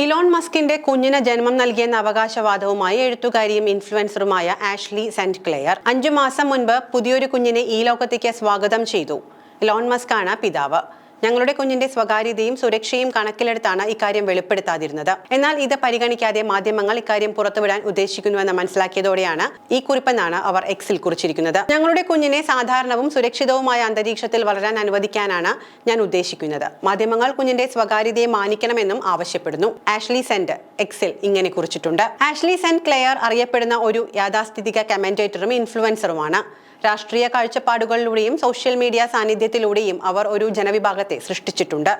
Elon മസ്കിന്റെ കുഞ്ഞിന് ജന്മം നൽകിയെന്ന അവകാശവാദവുമായി എഴുത്തുകാരിയും ഇൻഫ്ലുവൻസറുമായ ആഷ്ലി സെന്റ് ക്ലെയർ അഞ്ചു മാസം മുൻപ് പുതിയൊരു കുഞ്ഞിനെ ഈ ലോകത്തേക്ക് സ്വാഗതം ചെയ്തു. ഇലോൺ മസ്കാണ് പിതാവ്. ഞങ്ങളുടെ കുഞ്ഞിന്റെ സ്വകാര്യതയും സുരക്ഷയും കണക്കിലെടുത്താണ് ഇക്കാര്യം വെളിപ്പെടുത്താതിരുന്നത്. എന്നാൽ ഇത് പരിഗണിക്കാതെ മാധ്യമങ്ങൾ ഇക്കാര്യം പുറത്തുവിടാൻ ഉദ്ദേശിക്കുന്നുവെന്ന് മനസ്സിലാക്കിയതോടെയാണ് ഈ കുറിപ്പെന്നാണ് അവർ എക്സിൽ കുറിച്ചിരിക്കുന്നത്. ഞങ്ങളുടെ കുഞ്ഞിനെ സാധാരണവും സുരക്ഷിതവുമായ അന്തരീക്ഷത്തിൽ വളരാൻ അനുവദിക്കാനാണ് ഞാൻ ഉദ്ദേശിക്കുന്നത്. മാധ്യമങ്ങൾ കുഞ്ഞിന്റെ സ്വകാര്യതയെ മാനിക്കണമെന്നും ആവശ്യപ്പെടുന്നു. ആഷ്ലി സെന്റ് എക്സിൽ ഇങ്ങനെ കുറിച്ചിട്ടുണ്ട്. ആഷ്ലി സെന്റ് ക്ലെയർ അറിയപ്പെടുന്ന ഒരു യാഥാസ്ഥിതിക കമന്റേറ്ററും ഇൻഫ്ലുവൻസറുമാണ്. രാഷ്ട്രീയ കാഴ്ചപ്പാടുകളിലൂടെയും സോഷ്യൽ മീഡിയ സാന്നിധ്യത്തിലൂടെയും അവർ ഒരു ജനവിഭാഗത്തെ സൃഷ്ടിച്ചിട്ടുണ്ട്.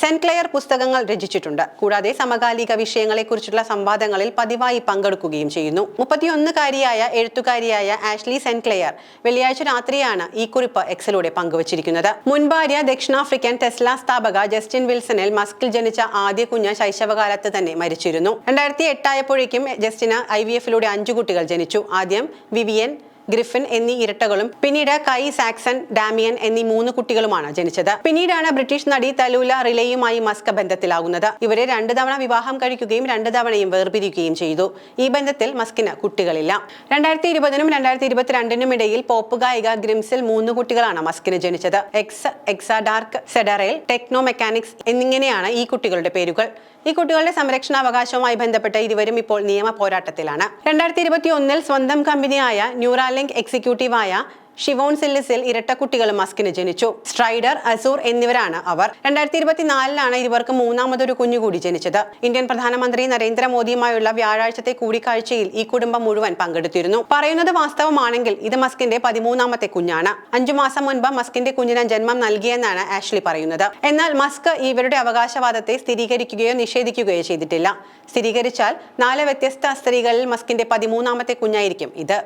സെന്റ് ക്ലെയർ പുസ്തകങ്ങൾ രചിച്ചിട്ടുണ്ട്. കൂടാതെ സമകാലിക വിഷയങ്ങളെക്കുറിച്ചുള്ള സംവാദങ്ങളിൽ പതിവായി പങ്കെടുക്കുകയും ചെയ്യുന്നു. മുപ്പത്തിയൊന്നുകാരിയായ എഴുത്തുകാരിയായ ആഷ്ലി സെന്റ് ക്ലെയർ വെള്ളിയാഴ്ച രാത്രിയാണ് ഈ കുറിപ്പ് എക്സിലൂടെ പങ്കുവച്ചിരിക്കുന്നത്. മുൻ ഭാര്യ ദക്ഷിണാഫ്രിക്കൻ ടെസ്ല സ്ഥാപക ജസ്റ്റിൻ വിൽസണിൽ മസ്കിൽ ജനിച്ച ആദ്യ കുഞ്ഞ് ശൈശവകാലത്ത് തന്നെ മരിച്ചിരുന്നു. രണ്ടായിരത്തി എട്ടായപ്പോഴേക്കും ജസ്റ്റിന് ഐ വി എഫിലൂടെ അഞ്ചു കുട്ടികൾ ജനിച്ചു. ആദ്യം വിവിയൻ ഗ്രിഫിൻ എന്നീ ഇരട്ടകളും പിന്നീട് കൈ സാക്സൺ ഡാമിയൻ എന്നീ മൂന്ന് കുട്ടികളുമാണ് ജനിച്ചത്. പിന്നീടാണ് ബ്രിട്ടീഷ് നടി തലൂല റിലേയുമായി മസ്ക ബന്ധത്തിലാകുന്നത്. ഇവരെ രണ്ടു തവണ വിവാഹം കഴിക്കുകയും രണ്ടു തവണയും വേർപിരിക്കുകയും ചെയ്തു. ഈ ബന്ധത്തിൽ മസ്കിന് കുട്ടികളില്ല. രണ്ടായിരത്തി ഇരുപതിനും രണ്ടായിരത്തി ഇരുപത്തിരണ്ടിനും ഇടയിൽ പോപ്പ് ഗായിക ഗ്രിംസിൽ മൂന്ന് കുട്ടികളാണ് മസ്കിന് ജനിച്ചത്. X Exa Dark Sideral Techno Mechanicus എന്നിങ്ങനെയാണ് ഈ കുട്ടികളുടെ പേരുകൾ. ഈ കുട്ടികളുടെ സംരക്ഷണാവകാശവുമായി ബന്ധപ്പെട്ട് ഇരുവരും ഇപ്പോൾ നിയമ പോരാട്ടത്തിലാണ്. രണ്ടായിരത്തി ഇരുപത്തി ഒന്നിൽ സ്വന്തം കമ്പനിയായ ന്യൂറാലിങ്ക് എക്സിക്യൂട്ടീവായ ഷിവോൺ സെല്ലിസിൽ സില്ലിസിൽ ഇരട്ടക്കുട്ടികൾ മസ്കിന് ജനിച്ചു. സ്ട്രൈഡർ അസൂർ എന്നിവരാണ് അവർ. രണ്ടായിരത്തി ഇരുപത്തിനാലിലാണ് ഇവർക്ക് മൂന്നാമതൊരു കുഞ്ഞു കൂടി ജനിച്ചത്. ഇന്ത്യൻ പ്രധാനമന്ത്രി നരേന്ദ്രമോദിയുമായുള്ള വ്യാഴാഴ്ചത്തെ കൂടിക്കാഴ്ചയിൽ ഈ കുടുംബം മുഴുവൻ പങ്കെടുത്തിരുന്നു. പറയുന്നത് വാസ്തവമാണെങ്കിൽ ഇത് മസ്കിന്റെ പതിമൂന്നാമത്തെ കുഞ്ഞാണ്. അഞ്ചു മാസം മുൻപ് മസ്കിന്റെ കുഞ്ഞിന് ജന്മം നൽകിയെന്നാണ് ആഷ്ലി പറയുന്നത്. എന്നാൽ മസ്ക് ഇവരുടെ അവകാശവാദത്തെ സ്ഥിരീകരിക്കുകയോ നിഷേധിക്കുകയോ ചെയ്തിട്ടില്ല. സ്ഥിരീകരിച്ചാൽ നാല് വ്യത്യസ്ത സ്ത്രീകളിൽ മസ്കിന്റെ പതിമൂന്നാമത്തെ കുഞ്ഞായിരിക്കും ഇത്.